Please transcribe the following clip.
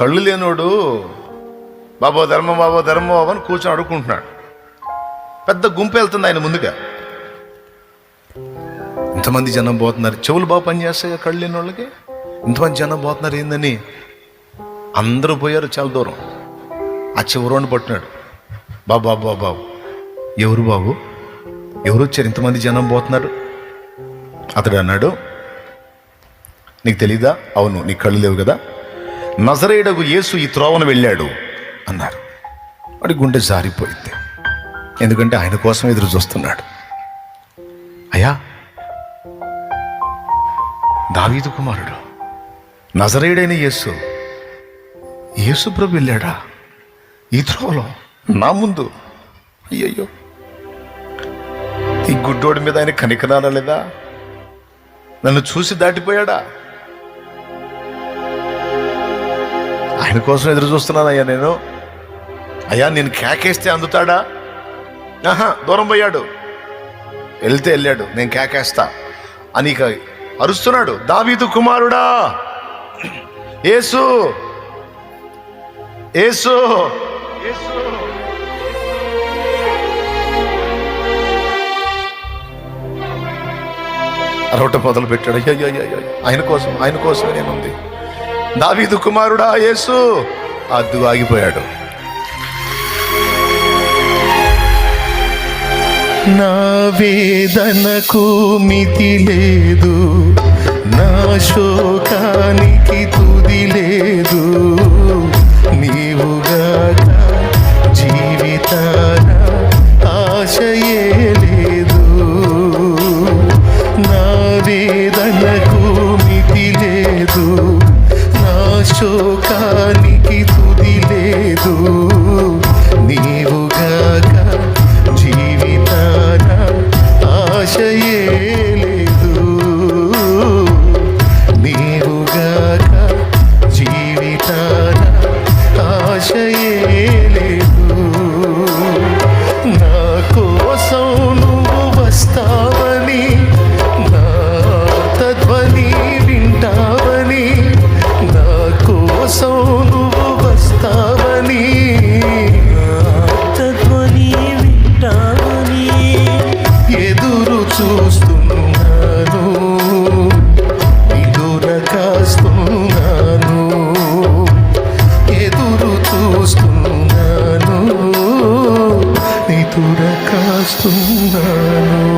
కళ్ళు లేనోడు బాబో ధర్మం బాబో ధర్మం బాబు అని కూర్చొని అడుక్కుంటున్నాడు. పెద్ద గుంపు వెళ్తుంది ఆయన ముందుగా. ఇంతమంది జనం పోతున్నారు చెవులు బాగా పనిచేస్తాయి కళ్ళు లేని వాళ్ళకి ఇంతమంది జనం పోతున్నారు ఏందని? అందరూ పోయారు చాలా దూరం. ఆ చివరోని పట్టినాడు బాబు బాబు బాబు బాబు ఎవరు బాబు? ఎవరు వచ్చారు? ఇంతమంది జనం పోతున్నారు? అతడు అన్నాడు నీకు తెలీదా? అవును నీ కళ్ళు లేవు కదా? నజరేయుడకు యేసు ఈ త్రోవను వెళ్ళాడు అన్నారు. వాడి గుండె జారిపోయింది. ఎందుకంటే ఆయన కోసం ఎదురు చూస్తున్నాడు. అయ్యా దావీదు కుమారుడు నజరేయుడైన యేసు యేసు ప్రభు వెళ్ళాడా? ఈ త్రోవలో నా ముందు. అయ్యయ్యో ఈ గుడ్డోడి మీద ఆయన కనికరాలా లేదా? నన్ను చూసి దాటిపోయాడా? ఆయన కోసం ఎదురు చూస్తున్నానయ్యా నేను. అయ్యా నేను కేకేస్తే అందుతాడా? ఆహా దూరం పోయాడు. వెళ్తే వెళ్ళాడు నేను కేకేస్తా అని ఇక అరుస్తున్నాడు. దావీదు కుమారుడా! ఏసు ఏసు యేసు! అరవట మొదలు పెట్టాడు అయ్యో అయ్యో, అయ్యో. ఆయన కోసం ఆయన కోసమే నేనుంది దావీదు కుమారుడా యేసు. అద్దు ఆగిపోయాడు. నా వేదనకు మితి లేదు నా శోకానికి దాన ఆశయే లేదు. నా కోసం వస్తావని నా తత్వని వింటావని నా కోసం నువ్వు వస్తావని. తత్వని వింటావని. ఎదురు చూస్తున్నా durakas tunggal